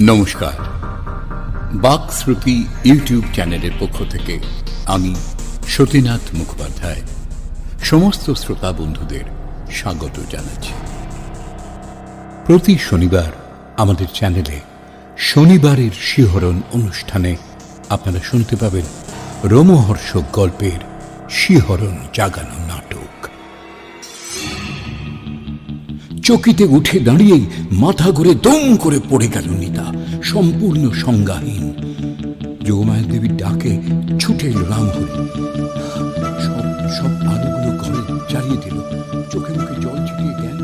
নমস্কার। বাক শ্রুতি ইউটিউব চ্যানেলের পক্ষ থেকে আমি সতীনাথ মুখোপাধ্যায়। সমস্ত শ্রোতা বন্ধুদের স্বাগত জানাচ্ছি। প্রতি শনিবার আমাদের চ্যানেলে শনিবারের শিহরণ অনুষ্ঠানে আপনারা শুনতে পাবেন রোমহর্ষক গল্পের শিহরণ জাগানো নাটক। চকিতে উঠে দাঁড়িয়েই মাথা ঘুরে দম করে পড়ে গেল নিতা, সম্পূর্ণ সংজ্ঞাহীন। যোগমায়া দেবীর ডাকে ছুটে এলো রামহরি সব সব আলোগুলো ঘরে দিল। চোখে মুখে জল ছিটিয়ে জ্ঞান।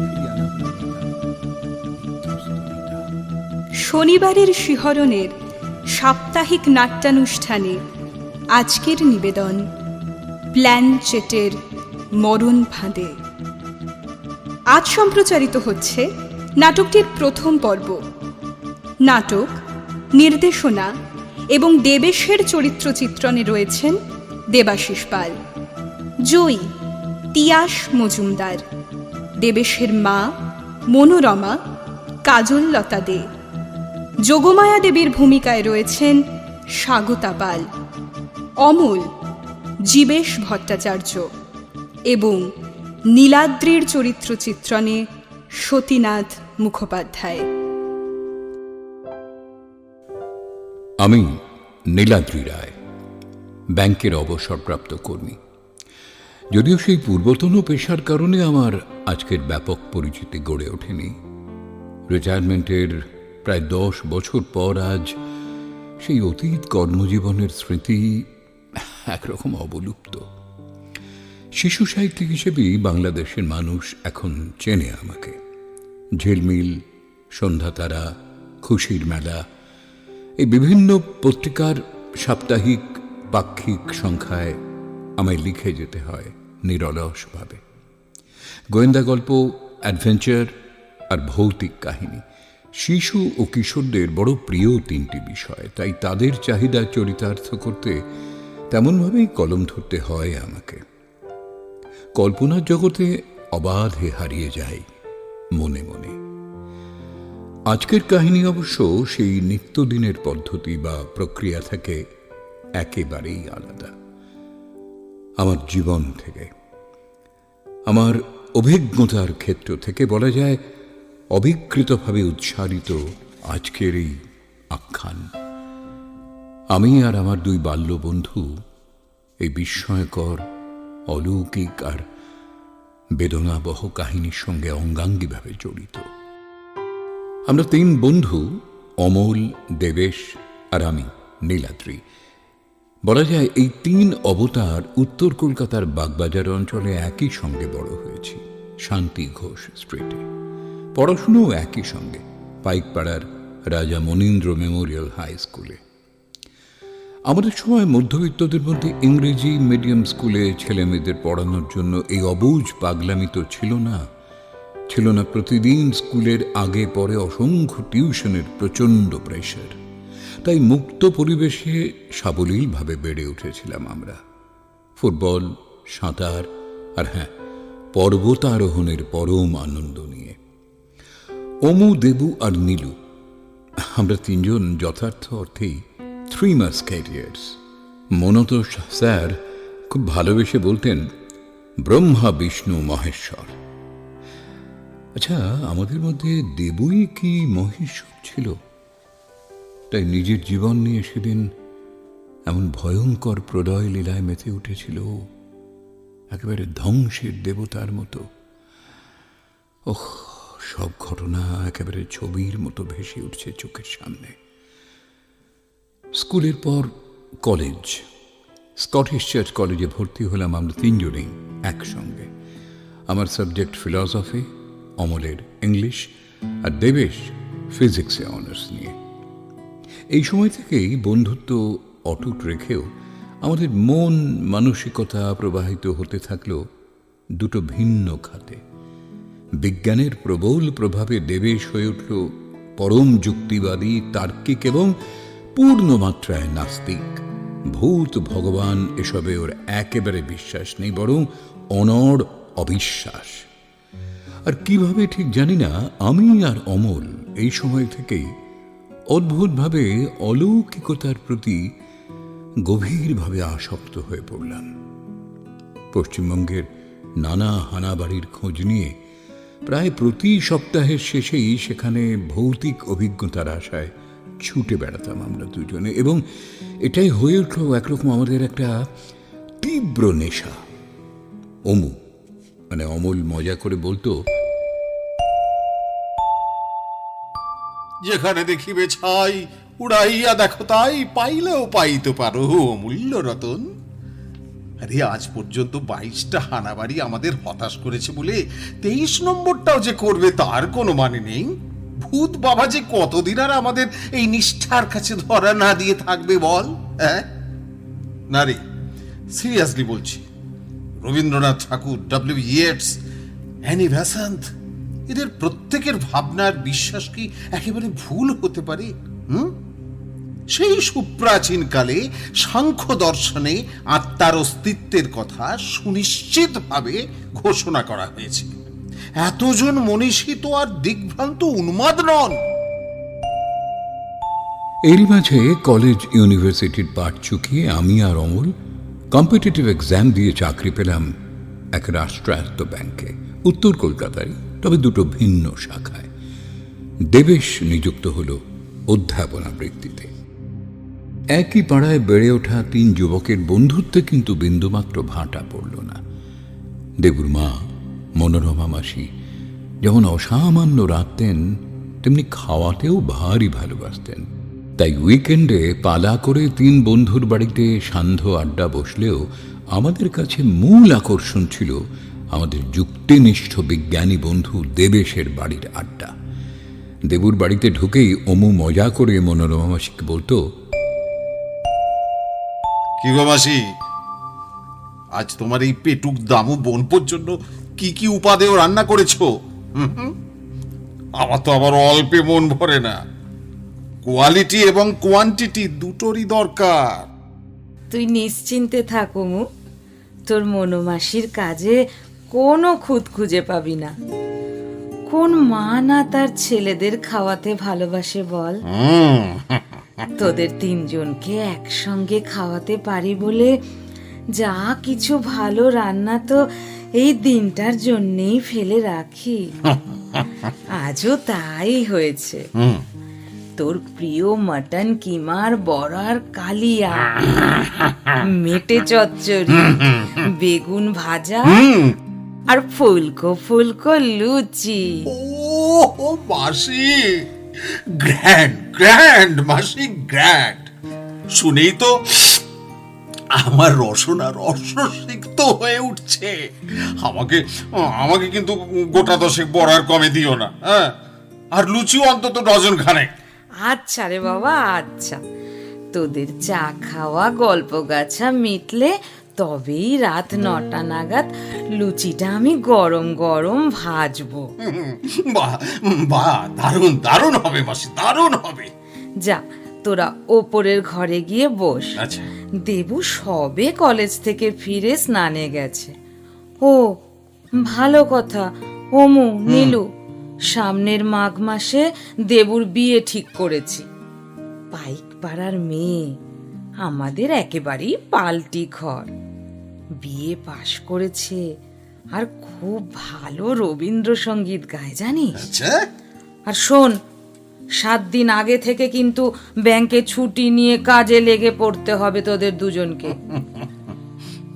শনিবারের শিহরণের সাপ্তাহিক নাট্যানুষ্ঠানে আজকের নিবেদন প্ল্যান চেটের মরণ ফাঁদে। আজ সম্প্রচারিত হচ্ছে নাটকটির প্রথম পর্ব। নাটক, নির্দেশনা এবং দেবেশের চরিত্র চিত্রণে রয়েছেন দেবাশিস পাল। জয়ী তিয়াস মজুমদার। দেবেশের মা, মনোরমা, কাজললতা দে। যোগমায়া দেবীর ভূমিকায় রয়েছেন স্বাগতা পাল। অমল, জীবেশ ভট্টাচার্য। এবং নীলাদ্রির চরিত্র চিত্রণে সতীনাথ মুখোপাধ্যায়। আমি নীলাদ্রি রায়, ব্যাংকের অবসরপ্রাপ্ত কর্মী। যদিও সেই পূর্বতন পেশার কারণে আমার আজকের ব্যাপক পরিচিতি গড়ে ওঠেনি, রিটায়ারমেন্টের প্রায় দশ বছর পর আজ সেই অতীত কর্মজীবনের স্মৃতি একরকম অবলুপ্ত। শিশু সাহিত্যিক হিসেবেই বাংলাদেশের মানুষ এখন চেনে আমাকে। ঝিলমিল, সন্ধ্যাতারা, খুশির মেলা, এই বিভিন্ন পত্রিকার সাপ্তাহিক, পাক্ষিক সংখ্যায় আমায় লিখে যেতে হয় নিরলসভাবে। গোয়েন্দা গল্প, অ্যাডভেঞ্চার আর ভৌতিক কাহিনী, শিশু ও কিশোরদের বড় প্রিয় তিনটি বিষয়, তাই তাদের চাহিদা চরিতার্থ করতে তেমনভাবেই কলম ধরতে হয় আমাকে। কল্পনার জগতে অবাধে হারিয়ে যাই মনে মনে। আজকের কাহিনী অবশ্য সেই নিত্যদিনের পদ্ধতি বা প্রক্রিয়া থেকে একেবারেই আলাদা। আমার জীবন থেকে। আমার অভিজ্ঞতার ক্ষেত্র থেকে বলা যায়, অবিকৃতভাবে উচ্চারিত আজকের এই আখ্যান। আমি আর আমার দুই বাল্য বন্ধু এই বিস্ময়কর অলৌকিক আর বেদনাবহ কাহিনীর সঙ্গে অঙ্গাঙ্গিভাবে জড়িত। আমরা তিন বন্ধু, অমল, দেবেশ আর আমি, নীলাদ্রি। বলা যায় এই তিন অবতার উত্তর কলকাতার বাগবাজার অঞ্চলে একই সঙ্গে বড় হয়েছি, শান্তি ঘোষ স্ট্রিটে। পড়াশুনোও একই সঙ্গে, পাইকপাড়ার রাজা মনীন্দ্র মেমোরিয়াল হাই স্কুলে। আমাদের সময় মধ্যবিত্তদের মধ্যে ইংরেজি মিডিয়াম স্কুলে ছেলে মেয়েদের পড়ানোর জন্য এই অবুজ পাগলামি তো ছিল না। ছিল না প্রতিদিন স্কুলের আগে পরে অসংখ্য টিউশনের প্রচণ্ড প্রেশার। তাই মুক্ত পরিবেশে সাবলীলভাবে বেড়ে উঠেছিলাম আমরা। ফুটবল, সাঁতার আর হ্যাঁ পর্বতারোহণের পরম আনন্দ নিয়ে। অমু দেবু আর নীলু, আমরা তিনজন যথার্থ অর্থেই থ্রি মাস ক্যারিয়ার্স মনত স্যার খুব ভালোবেসে বলতেন, ব্রহ্মা, বিষ্ণু, মহেশ্বর। আচ্ছা আমাদের মধ্যে দেবই কি মহেশ্বর ছিল? তাই নিজের জীবন নিয়ে সেদিন এমন ভয়ঙ্কর প্রদয় লীলায় মেতে উঠেছিল, একেবারে ধ্বংসের দেবতার মতো। ওহ, সব ঘটনা একেবারে ছবির মতো ভেসে উঠছে চোখের সামনে। স্কুলের পর কলেজ। স্কটিশ চার্চ কলেজে ভর্তি হলাম আমরা তিনজনেই একসঙ্গে। আমার সাবজেক্ট ফিলসফি অমলের ইংলিশ আর দেবেশ ফিজিক্সে অনার্স নিয়ে। এই সময় থেকেই বন্ধুত্ব অটুট রেখেও আমাদের মন মানসিকতা প্রবাহিত হতে থাকল দুটো ভিন্ন খাতে। বিজ্ঞানের প্রবল প্রভাবে দেবেশ হয়ে উঠল পরম যুক্তিবাদী, তার্কিক এবং পূর্ণ মাত্রায় নাস্তিক। ভূত, ভগবান, এসবে ওর একেবারে বিশ্বাস নেই, বরং অনড় অবিশ্বাস। আর কীভাবে ঠিক জানি না, আমি আর অমল এই সময় থেকেই অদ্ভুতভাবে অলৌকিকতার প্রতি গভীরভাবে আসক্ত হয়ে পড়লাম। পশ্চিমবঙ্গের নানা হানাবাড়ির খোঁজ নিয়ে প্রায় প্রতি সপ্তাহের শেষেই সেখানে ভৌতিক অভিজ্ঞতার আশায় ছুটে বেড়াতাম আমরা দুজনে এবং এটাই হয়ে উঠল একরকম আমাদের একটা তীব্র নেশা। অমু মানে অমল মজা করে বলতো, যেখানে দেখিবে ছাই, উড়াইয়া দেখো তাই, পাইলেও পাইতে পারো অমূল্য রতন। আরে, আজ পর্যন্ত বাইশটা হানাবাড়ি আমাদের হতাশ করেছে বলে তেইশ নম্বরটাও যে করবে তার কোনো মানে নেই। ভূত বাবা যে কতদিন আর আমাদের এই নিষ্ঠার কাছে ধরা না দিয়ে থাকবে বল হ্যাঁ? না রে সিরিয়াসলি বলছি। Rabindranath Thakur W Yeats Annie Besant এদের প্রত্যেকের ভাবনার বিশ্বাস কি একেবারে ভুল হতে পারে? হুম? সেই সুপ্রাচীন কালে সাংখ্য দর্শনে আত্মার অস্তিত্বের কথা সুনিশ্চিতভাবে ঘোষণা করা হয়েছে। এতজন মনীষী তো আর দিগ্ভ্রান্ত উন্মাদ নন। এরই মাঝে কলেজ ইউনিভার্সিটির পাঠ চুকিয়ে আমি আর অমল কম্পিটিটিভ এক্সাম দিয়ে চাকরি পেলাম এক রাষ্ট্রায়ত্ত ব্যাংকে, উত্তর কলকাতায় তবে দুটো ভিন্ন শাখায়। দেবেশ নিযুক্ত হল অধ্যাপনা বৃত্তিতে একই পাড়ায় বেড়ে ওঠা তিন যুবকের বন্ধুত্বে কিন্তু বিন্দুমাত্র ভাঁটা পড়ল না। দেবুর মা মনোরমা মাসি যেমন অসামান্য রাখতেন, তেমনি খাওয়াতেও ভারী ভালোবাসতেন। তাই উইকেন্ডে পালা করে তিন বন্ধুর বাড়িতে সান্ধ্য আড্ডা বসলেও আমাদের কাছে মূল আকর্ষণ ছিল আমাদের যুক্তিনিষ্ঠ বিজ্ঞানী বন্ধু দেবেশের বাড়ির আড্ডা। দেবুর বাড়িতে ঢুকেই অমু মজা করে মনোরমা মাসিকে বলতো, কি গো মাসি, আজ তোমার এই পেটুক দামু বোন পর্যন্ত কি কি উপাদেয় রান্না করেছ? আমার তো আবার অল্পে মন ভরে না। কোয়ালিটি এবং কোয়ান্টিটি দুটোরই দরকার। তুই নিশ্চিন্তে থাক মু তোর মনোমাসির কাজে কোনো খুঁত খুঁজে পাবি না। কোন মা না তার ছেলেদের খাওয়াতে ভালোবাসে বল? তোদের তিনজনকে একসঙ্গে খাওয়াতে পারি বলে যা কিছু ভালো রান্না তো এই দিনটার জন্যেই ফেলে রাখি। আজও তাই হয়েছে। তোর প্রিয় মটন কিমার বড়ার কালিয়া মেটে চচ্চড়ি বেগুন ভাজা আর ফুলকো ফুলকো লুচি। ও ও, মাসি। গ্র্যান্ড গ্র্যান্ড মাসি গ্র্যান্ড। শুনেই তো আমার রসনা রসসিক্ত হয়ে উঠছে। আমাকে আমাকে কিন্তু গোটা দশেক বড়ার কমে দিও না হ্যাঁ? আর লুচিও অন্তত ডজন খানেক। আচ্ছা রে বাবা আচ্ছা। তোদের চা খাওয়া গল্প গাছা মিটলে তবেই রাত নটা নাগাদ লুচিটা আমি গরম গরম ভাজবো। বাহ বাহ দারুণ দারুণ হবে মাসি দারুণ হবে। যা তোরা ওপরের ঘরে গিয়ে বস। আচ্ছা। দেবু সবে কলেজ থেকে ফিরে স্নানে গেছে। ও ভালো কথা। ওমু নীলু সামনের মাঘ মাসে দেবুর বিয়ে ঠিক করেছি। পাইক পাড়ার মেয়ে। আমাদের একেবারেই পাল্টি ঘর। বিয়ে পাশ করেছে। আর খুব ভালো রবীন্দ্রসঙ্গীত গায় জানিস? আচ্ছা। আর শোন সাত দিন আগে থেকে কিন্তু ব্যাংকে ছুটি নিয়ে কাজে লেগে পড়তে হবে তোদের দুজনকে।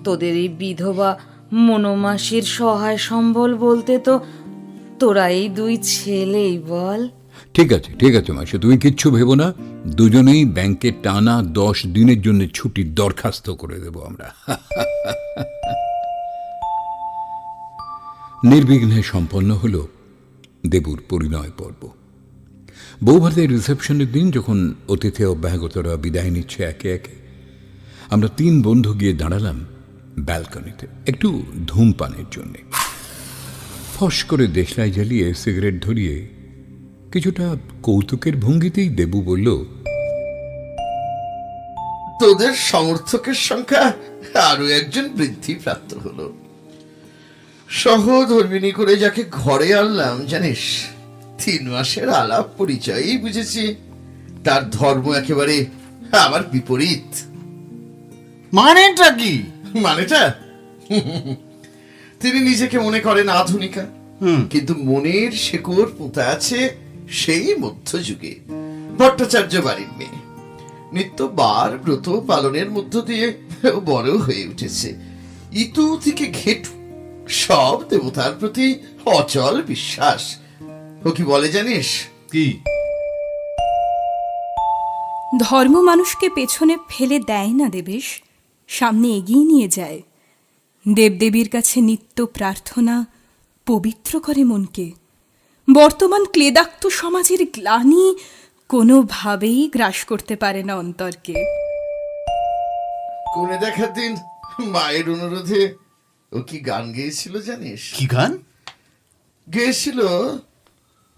তোদের এই বিধবা মনোমাসির সহায় সম্বল বলতে তো তোরা এই দুই ছেলেই বল। ঠিক আছে ঠিক আছে মাসে, তুমি কিচ্ছু ভেবো না। দুজনেই ব্যাংকে টানা দশ দিনের জন্য ছুটির দরখাস্ত করে দেব আমরা। নির্বিঘ্নে সম্পন্ন হল দেবুর পরিণয় পর্ব। বৌভাতের রিসেপশনের দিন যখন অতিথি অব্যাহতরা বিদায় নিচ্ছে একে একে, আমরা তিন বন্ধু গিয়ে দাঁড়ালাম ব্যালকনিতে, একটু ধূমপানের জন্যে। ফস করে দেশলাই জ্বালিয়ে সিগারেট ধরিয়ে কিছুটা কৌতুকের ভঙ্গিতেই দেবু বলল, তোদের সমর্থকের সংখ্যা আরও একজন বৃদ্ধি প্রাপ্ত হলো। সহধর্মিনী করে যাকে ঘরে আনলাম, জানিস তিন মাসের আলাপ পরিচয়ই বুঝেছি। তার ধর্ম একেবারে আমার বিপরীত। মানেটা কি? মানেটা? তিনি নিজেকে মনে করেন আধুনিকা। কিন্তু মনের শেকড় পোতা আছে সেই মধ্যযুগে। ভট্টাচার্য বাড়ির মেয়ে। নিত্যবার ব্রত পালনের মধ্য দিয়ে বড় হয়ে উঠেছে। ইতু থেকে ঘেটু। সব দেবতার প্রতি অচল বিশ্বাস। ও কি বলে জানিস? কি? ধর্ম মানুষকে পেছনে ফেলে দেয় না দেবেশ সামনে এগিয়ে নিয়ে যায়। দেবদেবীর কাছে নিত্য প্রার্থনা পবিত্র করে মনকে। বর্তমান ক্লেদাক্ত সমাজের গ্লানি কোনোভাবেই গ্রাস করতে পারে না অন্তরকে। কোনে দেখার দিন মায়ের অনুরোধে। ও কি গান গেয়েছিল জানিস? কি গান? গেয়েছিল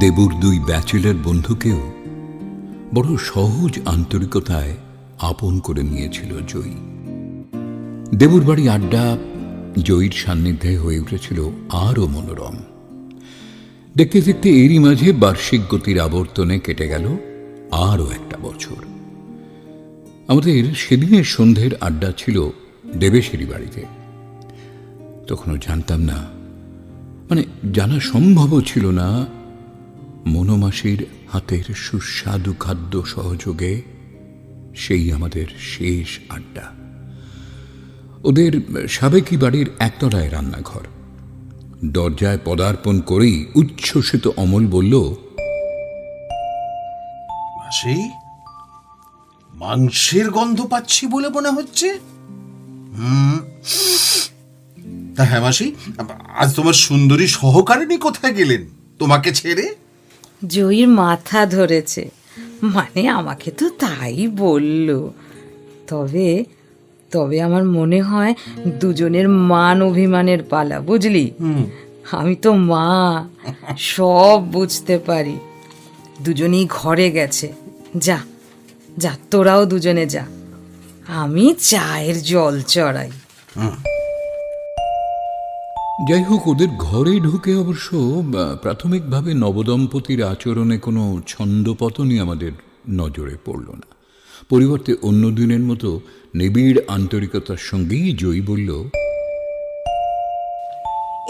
দেবুর দুই ব্যাচেলার বন্ধুকেও বড় সহজ আন্তরিকতায় আপন করে নিয়েছিল জয়ী। দেবুর বাড়ি আড্ডা জয়ীর সান্নিধ্যে হয়ে উঠেছিল আরও মনোরম। দেখতে দেখতে এরই মাঝে বার্ষিক গতির আবর্তনে কেটে গেল আরও একটা বছর। আমাদের সেদিনের সন্ধ্যের আড্ডা ছিল দেবেশেরই বাড়িতে। তখনও জানতাম না মানে জানা সম্ভবও ছিল না মনোমাসির হাতের সুস্বাদু খাদ্য সহযোগে সেই আমাদের শেষ আড্ডা। ওদের সাবেকি বাড়ির একতলায় রান্নাঘর। দরজায় পদার্পণ করেই উচ্ছ্বসিত অমল বলল, মাসি, মাংসের গন্ধ পাচ্ছি বলে মনে হচ্ছে? তা হ্যাঁ মাসি আজ তোমার সুন্দরী সহকারিনী কোথায় গেলেন? তোমাকে ছেড়ে? জয়ীর মাথা ধরেছে। মানে আমাকে তো তাই বলল। তবে তবে আমার মনে হয় দুজনের মান অভিমানের পালা বুঝলি? আমি তো মা সব বুঝতে পারি। দুজনেই ঘরে গেছে। যা যা তোরাও দুজনে যা। আমি চায়ের জল চড়াই। যাই হোক ওদের ঘরে ঢুকে অবশ্য প্রাথমিকভাবে নবদম্পতির আচরণে কোনো ছন্দপতনই আমাদের নজরে পড়ল না। পরিবর্তে অন্য দিনের মতো নিবিড় আন্তরিকতার সঙ্গেই জয়ী বলল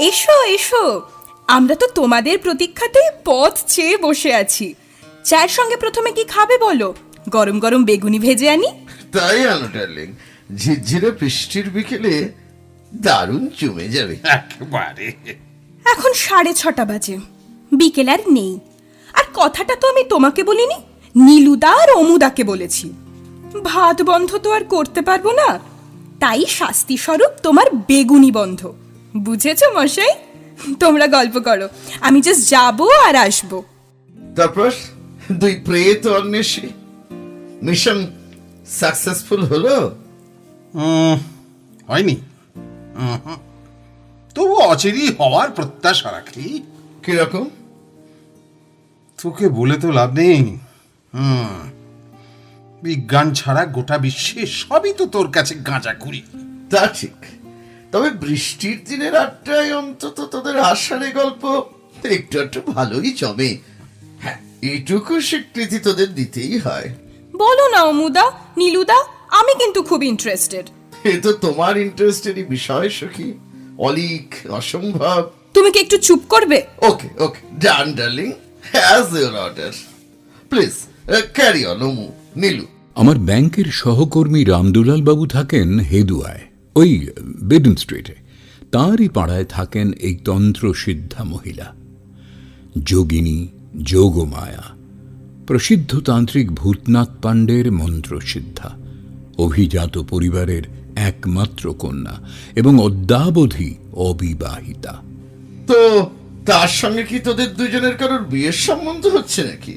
এসো এসো আমরা তো তোমাদের প্রতীক্ষাতে পথ চেয়ে বসে আছি। চায়ের সঙ্গে প্রথমে কি খাবে বলো? গরম গরম বেগুনি ভেজে আনি? তাই আনো ডার্লিং। ঝিরঝিরে বৃষ্টির বিকেলে দারুণ জমে যাবে। একেবারে। এখন সাড়ে ছটা বাজে। বিকেল আর নেই। আর কথাটা তো আমি তোমাকে বলিনি নীলুদা আর অমুদাকে বলেছি। ভাত বন্ধ তো আর করতে পারব না। তাই শাস্তি স্বরূপ তোমার বেগুনি বন্ধ। বুঝেছ মশাই? তোমরা গল্প করো। আমি জাস্ট যাব আর আসব। তারপর দুই প্রেত অন্বেষী মিশন সাকসেসফুল হলো? হয়নি। তবু অচেরই হওয়ার প্রত্যাশা রাখি। কীরকম? তোকে বলে তো লাভ নেই। হুম। বিজ্ঞান ছাড়া গোটা বিশ্বে সবই তো তোর কাছে গাঁজা কুড়ি তা ঠিক। তবে বৃষ্টির দিনের আটটায় অন্তত তোদের আষাঢ়ে গল্প একটু একটু ভালোই জমে। হ্যাঁ এটুকু স্বীকৃতি তোদের দিতেই হয়। বলো না অমুদা নীলুদা আমি কিন্তু খুব ইন্টারেস্টেড এ তো তোমার ইন্টারেস্টেরই বিষয় সখী। অলিক অসম্ভব। তুমি কি একটু চুপ করবে? Okay okay. Done darling has your order please carry on ওমু Nilu. আমার ব্যাংকের সহকর্মী রামদুলাল বাবু থাকেন হেদুয়ায় ওই বেডন স্ট্রিটে তাঁরই পাড়ায় থাকেন এই তন্ত্র সিদ্ধা মহিলা। যোগিনী যোগমায়া প্রসিদ্ধ তান্ত্রিক ভূতনাথ পাণ্ডের মন্ত্রসিদ্ধা অভিজাত পরিবারের একমাত্র কন্যা এবং অদ্যাবধি অবিবাহিতা। তো তার সঙ্গে কি তোদের দুজনের কারোর বিয়ের সম্বন্ধ হচ্ছে নাকি?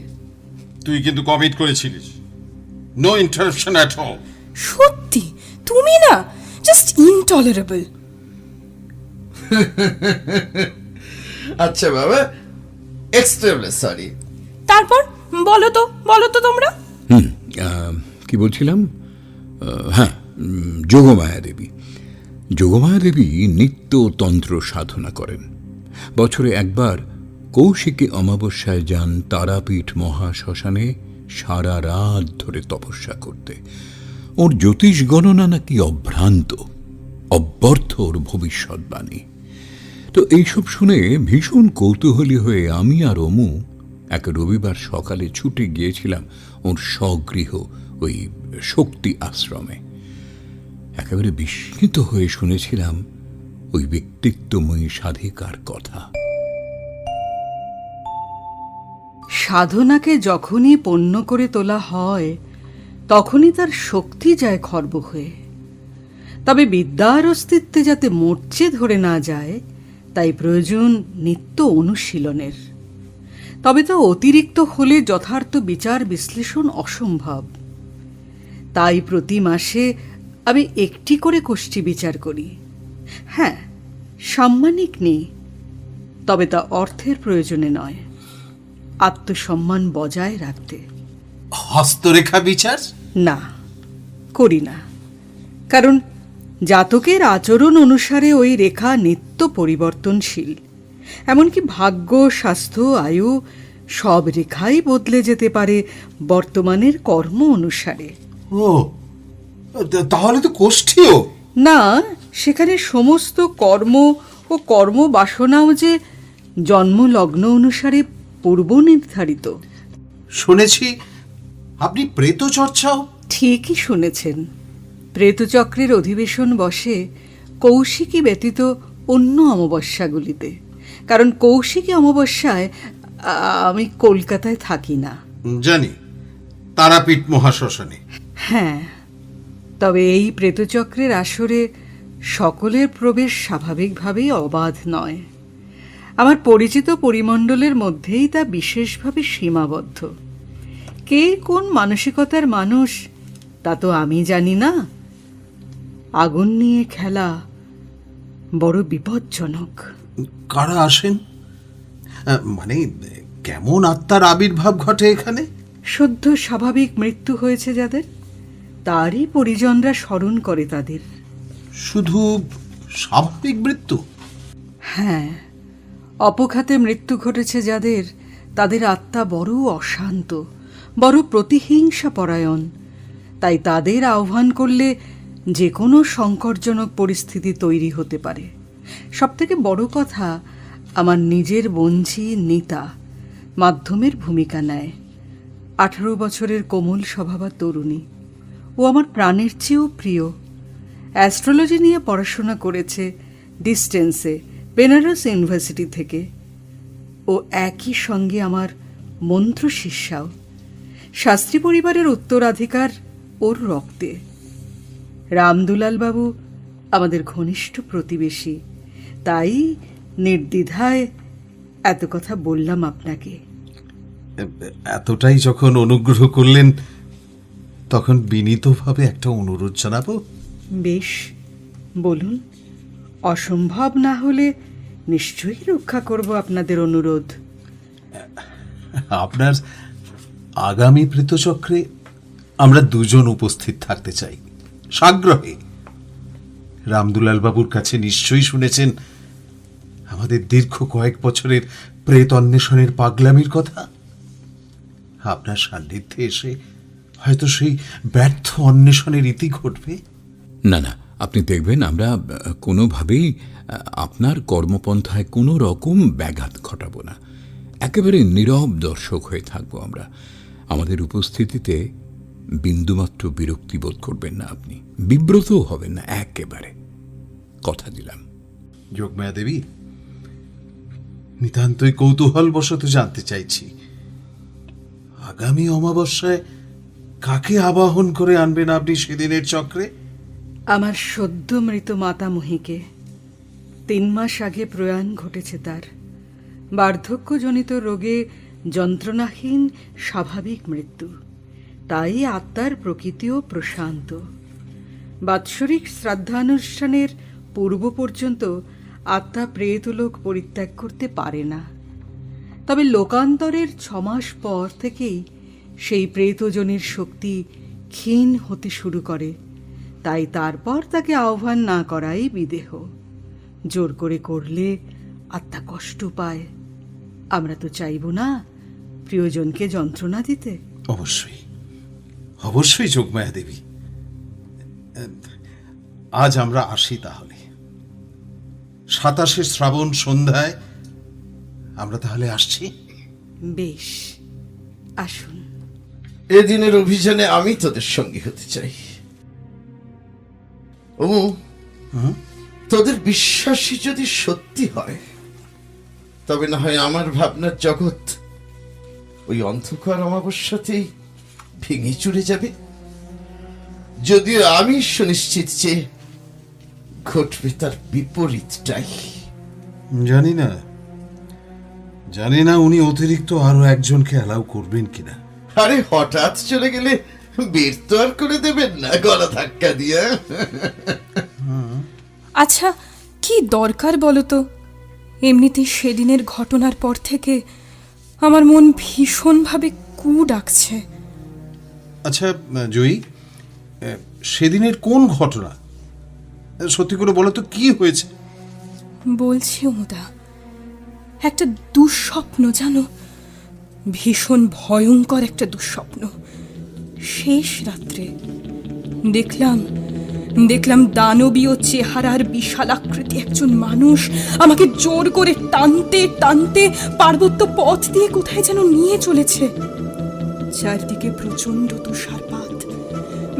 তুই কিন্তু কমিট করেছিলিস। নো ইন্টারাপশন অ্যাট অল সত্যি? তুমি না? জাস্ট ইনটলারেবল আচ্ছা বাবা এক্সট্রিমলি সরি তারপর বলো তো বলো তো তোমরা। হুম কি বলছিলাম? হ্যাঁ যোগমায়া দেবী। যোগমায়া দেবী নিত্য তন্ত্র সাধনা করেন। বছরে একবার কৌশিকী অমাবস্যায় যান তারাপীঠ মহাশ্মশানে সারা রাত ধরে তপস্যা করতে। ওর জ্যোতিষ গণনা নাকি অভ্রান্ত, অব্যর্থ ওর ভবিষ্যৎবাণী তো এইসব শুনে ভীষণ কৌতূহলী হয়ে আমি আর অমু এক রবিবার সকালে ছুটে গিয়েছিলাম ওর স্বগৃহ ওই শক্তি আশ্রমে। একেবারে বিস্মিত হয়ে শুনেছিলাম ওই ব্যক্তিত্বময়ী সাধিকার কথা। সাধনাকে যখনই পণ্য করে তোলা হয়, তখনই তার শক্তি যায় খর্ব হয়ে। তবে বিদ্যার অস্তিত্বে যাতে মরচে ধরে না যায়, তাই প্রয়োজন নিত্য অনুশীলনের। তবে তা অতিরিক্ত হলে যথার্থ বিচার বিশ্লেষণ অসম্ভব। তাই প্রতি মাসে আমি একটি করে কোষ্ঠী বিচার করি। হ্যাঁ সাম্মানিক নেই তবে তা অর্থের প্রয়োজনে নয় আত্মসম্মান বজায় রাখতে। হস্তরেখা বিচার? না করি না কারণ জাতকের আচরণ অনুসারে ওই রেখা নিত্য পরিবর্তনশীল এমনকি ভাগ্য স্বাস্থ্য আয়ু সব রেখাই বদলে যেতে পারে বর্তমানের কর্ম অনুসারে। ও তাহলে তো কোষ্ঠীও। না সেখানে সমস্ত কর্ম ও কর্ম বাসনাও যে জন্মলগ্ন অনুসারে পূর্ব নির্ধারিত শুনেছি আপনি প্রেত চর্চাও ঠিকই শুনেছেন। প্রেতচক্রের অধিবেশন বসে কৌশিকী ব্যতীত অন্য অমাবস্যাগুলিতে। কারণ কৌশিকী অমাবস্যায় আমি কলকাতায় থাকি না। জানি তারাপীঠ মহাশ্মশানে। হ্যাঁ। তবে এই প্রেতচক্রের আসরে সকলের প্রবেশ স্বাভাবিকভাবেই অবাধ নয়। আমার পরিচিত পরিমণ্ডলের মধ্যেই তা বিশেষভাবে সীমাবদ্ধ। কে কোন মানসিকতার মানুষ তা তো আমি জানি না। আগুন নিয়ে খেলা বড় বিপজ্জনক। কারা আসেন? মানে কেমন আত্মার আবির্ভাব ঘটে এখানে? সদ্য স্বাভাবিক মৃত্যু হয়েছে যাদের। তারই পরিজনরা স্মরণ করে তাদের। শুধু স্বাভাবিক মৃত্যু? হ্যাঁ অপঘাতে মৃত্যু ঘটেছে যাদের তাদের আত্মা বড় অশান্ত বড় প্রতিহিংসা পরায়ণ তাই তাদের আহ্বান করলে যে কোনো সংকটজনক পরিস্থিতি তৈরি হতে পারে। সবথেকে বড় কথা আমার নিজের বঞ্ঝি নিতা মাধ্যমের ভূমিকা নেয়। আঠারো বছরের কোমল স্বভাবা তরুণী। ও আমার প্রাণের চেয়েও প্রিয়। অ্যাস্ট্রোলজি নিয়ে পড়াশোনা করেছে ডিস্টেন্সে, বেনারস ইউনিভার্সিটি থেকে। ও একই সঙ্গে আমার মন্ত্র শিষ্যাও। শাস্ত্রী পরিবারের উত্তরাধিকার ওর রক্তে। রামদুলাল বাবু আমাদের ঘনিষ্ঠ প্রতিবেশী। তাই নির্দ্বিধায় এত কথা বললাম আপনাকে। এতটাই যখন অনুগ্রহ করলেন তখন বিনীতভাবে একটা অনুরোধ জানাব? বেশ বলুন। অসম্ভব না হলে নিশ্চয়ই রক্ষা করব আপনাদের অনুরোধ। আপনার আগামী প্রীতচক্রে আমরা দুজন উপস্থিত থাকতে চাই। সাগ্রহে। রামদুলাল বাবুর কাছে নিশ্চয়ই শুনেছেন আমাদের দীর্ঘ কয়েক বছরের প্রেত অন্বেষণের পাগলামির কথা। আপনার সান্নিধ্যে এসে হয়তো সেই ব্যর্থ অন্বেষণের ইতি ঘটবে? না না আপনি দেখবেন আমরা কোনোভাবেই আপনার কর্মপন্থায় কোনো রকম ব্যাঘাত ঘটাবো না। একেবারে নীরব দর্শক হয়ে থাকব আমরা। আমাদের উপস্থিতিতে বিন্দুমাত্র বিরক্তি বোধ করবেন না আপনি। বিব্রতও হবেন না একেবারে। কথা দিলাম। যোগমায়া দেবী নিতান্তই কৌতূহল বশত জানতে চাইছি। আগামী অমাবস্যায় কাকে আবাহন করে আনবেন আপনি সেদিনের চক্রে? আমার সদ্য মৃত মাতামহীকে তিন মাস আগে প্রয়াণ ঘটেছে তার। বার্ধক্যজনিত রোগে যন্ত্রণাহীন স্বাভাবিক মৃত্যু। তাই আত্মার প্রকৃতিও প্রশান্ত। বাৎসরিক শ্রাদ্ধানুষ্ঠানের পূর্ব পর্যন্ত আত্মা প্রেতলোক পরিত্যাগ করতে পারে না। তবে লোকান্তরের ছমাস পর থেকেই সেই প্রেতজনের শক্তি ক্ষীণ হতে শুরু করে তাই তারপর তাকে আহ্বান না করাই বিদেহ। জোর করে করলে আত্মা কষ্ট পায়। আমরা তো চাইব না প্রিয়জনকে যন্ত্রণা দিতে। অবশ্যই অবশ্যই যোগমায়া দেবী। আজ আমরা আসি তাহলে। সাতাশে শ্রাবণ সন্ধ্যায় আমরা তাহলে আসছি? বেশ আসুন। এদিনের অভিযানে আমি তোদের সঙ্গী হতে চাই। তোদের বিশ্বাসী যদি সত্যি হয় তবে না হয় আমার ভাবনার জগৎ ওই অন্ধকার অমাবস্যাতেই ভেঙে চুরে যাবে। যদিও আমি সুনিশ্চিত যে ঘটবে তার বিপরীতটাই। জানি না। জানি না উনি অতিরিক্ত আরও একজনকে অ্যালাউ করবেন কিনা। আরে হঠাৎ চলে গেলে বের তো আর করে দেবেন না গলা ধাক্কা দিয়ে। আচ্ছা কি দরকার বলো তো? এমনিতে সেদিনের ঘটনার পর থেকে আমার মন ভীষণভাবে কু ডাকছে। আচ্ছা জয়ী সেদিনের কোন ঘটনা? সত্যি করে বলো তো কি হয়েছে? বলছি ওমুদা একটা দুঃস্বপ্ন জানো? ভীষণ ভয়ঙ্কর একটা দুঃস্বপ্ন। শেষ রাত্রে দেখলাম দেখলাম দানবীয় চেহারার বিশালাকৃতি একজন মানুষ আমাকে জোর করে টানতে টানতে পার্বত্য পথ দিয়ে কোথায় যেন নিয়ে চলেছে। চারদিকে প্রচণ্ড তুষারপাত।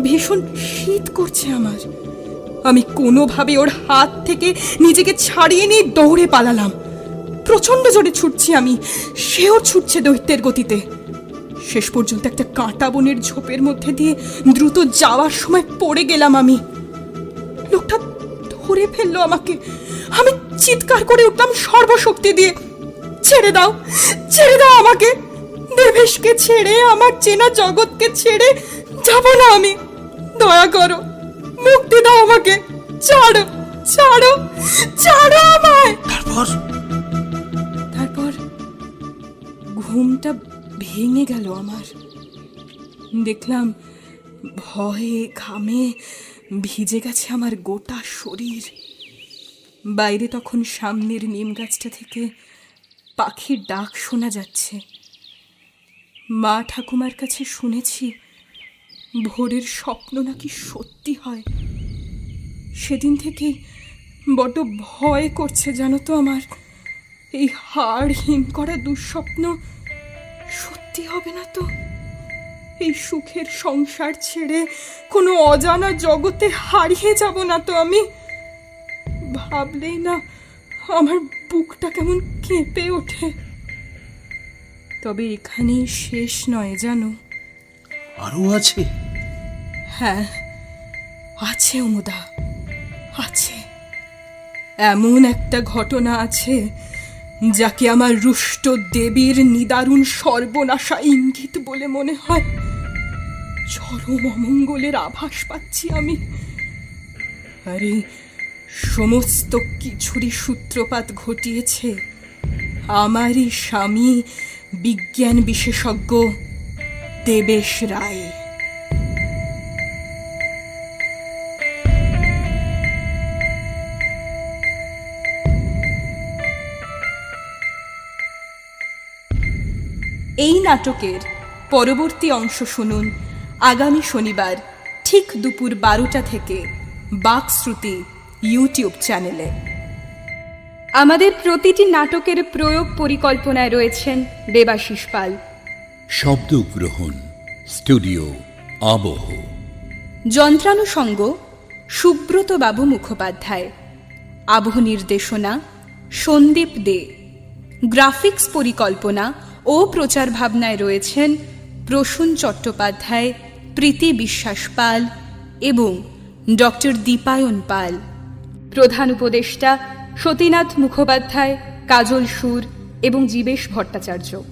ভীষণ শীত করছে আমার। আমি কোনোভাবে ওর হাত থেকে নিজেকে ছাড়িয়ে নিয়ে দৌড়ে পালালাম। প্রচণ্ড জোরে ছুটছি আমি। সেও ছুটছে দৈত্যের গতিতে। শেষ পর্যন্ত একটা কাঁটা বনের ঝোপের মধ্যে দিয়ে দ্রুত যাওয়ার সময় পড়ে গেলাম আমি। লোকটা ধরে ফেলল আমাকে। আমি চিৎকার করে উঠলাম সর্বশক্তি দিয়ে। ছেড়ে দাও ছেড়ে দাও আমাকে। দেবেশকে ছেড়ে, আমার চেনা জগৎকে ছেড়ে যাব না আমি। দয়া করো, মুক্তি দাও আমাকে। ছাড়ো ছাড়ো ছাড়ো আমায়। তারপর? ঘুমটা ভেঙে গেল আমার। দেখলাম ভয়ে ঘামে ভিজে গেছে আমার গোটা শরীর। বাইরে তখন সামনের নিম গাছটা থেকে পাখির ডাক শোনা যাচ্ছে। মা ঠাকুমার কাছে শুনেছি ভোরের স্বপ্ন নাকি সত্যি হয়। সেদিন থেকেই বড্ড ভয় করছে জানো তো আমার। এই হাড় হিম করা দুঃস্বপ্ন সত্যি হবে না তো? এই সুখের সংসার ছেড়ে কোনো অজানা জগতে হারিয়ে যাব না তো আমি? ভাবলেই না আমার বুকটা কেমন কেঁপে ওঠে। তবে এখানেই শেষ নয় জানো? আরও আছে? হ্যাঁ আছে অমুদা আছে। এমন একটা ঘটনা আছে যাকে আমার রুষ্ট দেবীর নিদারুণ সর্বনাশা ইঙ্গিত বলে মনে হয়, চরম অমঙ্গলের আভাস পাচ্ছি আমি। আরে, সমস্ত কিছুরই সূত্রপাত ঘটিয়েছে। আমারই স্বামী বিজ্ঞান বিশেষজ্ঞ দেবেশ রায়। এই নাটকের পরবর্তী অংশ শুনুন আগামী শনিবার ঠিক দুপুর বারোটা থেকে বাকশ্রুতি ইউটিউব চ্যানেলে। আমাদের প্রতিটি নাটকের প্রয়োগ পরিকল্পনায় রয়েছেন দেবাশিস পাল। শব্দগ্রহণ স্টুডিও আবহ। যন্ত্রানুষঙ্গ সুব্রত বাবু মুখোপাধ্যায়। আবহ নির্দেশনা সন্দীপ দে। গ্রাফিক্স পরিকল্পনা ও প্রচার ভাবনায় রয়েছেন প্রসূন চট্টোপাধ্যায়, প্রীতি বিশ্বাস পাল এবং ডক্টর দীপায়ন পাল। প্রধান উপদেষ্টা সতীনাথ মুখোপাধ্যায়, কাজল সুর এবং জীবেশ ভট্টাচার্য।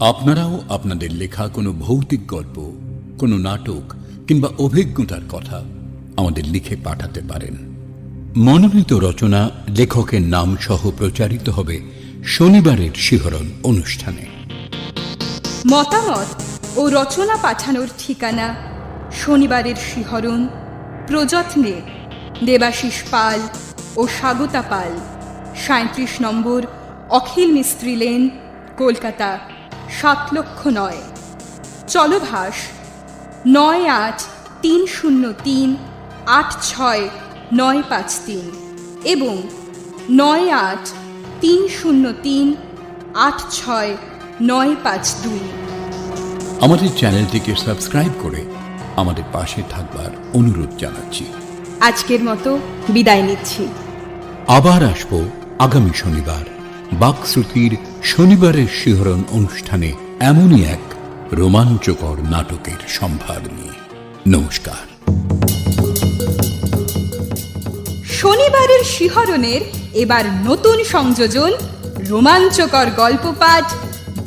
আপনারাও আপনাদের লেখা কোনো ভৌতিক গল্প, কোনো নাটক কিংবা অভিজ্ঞতার কথা আমাদের লিখে পাঠাতে পারেন। মনোনীত রচনা লেখকের নাম সহ প্রচারিত হবে শনিবারের শিহরণ অনুষ্ঠানে। মতামত ও রচনা পাঠানোর ঠিকানা শনিবারের শিহরণ, প্রযত্নে দেবাশিস পাল ও স্বাগতা পাল। সাঁত্রিশ নম্বর অখিল মিস্ত্রি লেন, কলকাতা, সাত লক্ষ নয়। চলভাস নয় আট তিন শূন্য তিন, আট ছয় নয় পাঁচ তিন এবং নয় আট তিন শূন্য তিন, আট ছয় নয় পাঁচ দুই। আমাদের চ্যানেলটিকে সাবস্ক্রাইব করে আমাদের পাশে থাকবার অনুরোধ জানাচ্ছি। আজকের মতো বিদায় নিচ্ছি। আবার আসব আগামী শনিবার। বাকশ্রুতির শনিবারের শিহরণ অনুষ্ঠানে এমনই এক রোমাঞ্চকর নাটকের সম্ভার নিয়ে। নমস্কার। শনিবারের শিহরণের এবার নতুন সংযোজন রোমাঞ্চকর গল্প পাঠ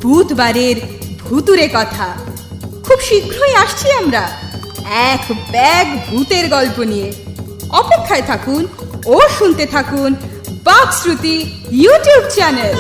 বুধবারের ভুতুরে কথা। খুব শীঘ্রই আসছি আমরা। এক ব্যাগ ভূতের গল্প নিয়ে। অপেক্ষায় থাকুন ও শুনতে থাকুন বাকশ্রুতি ইউটিউব চ্যানেল।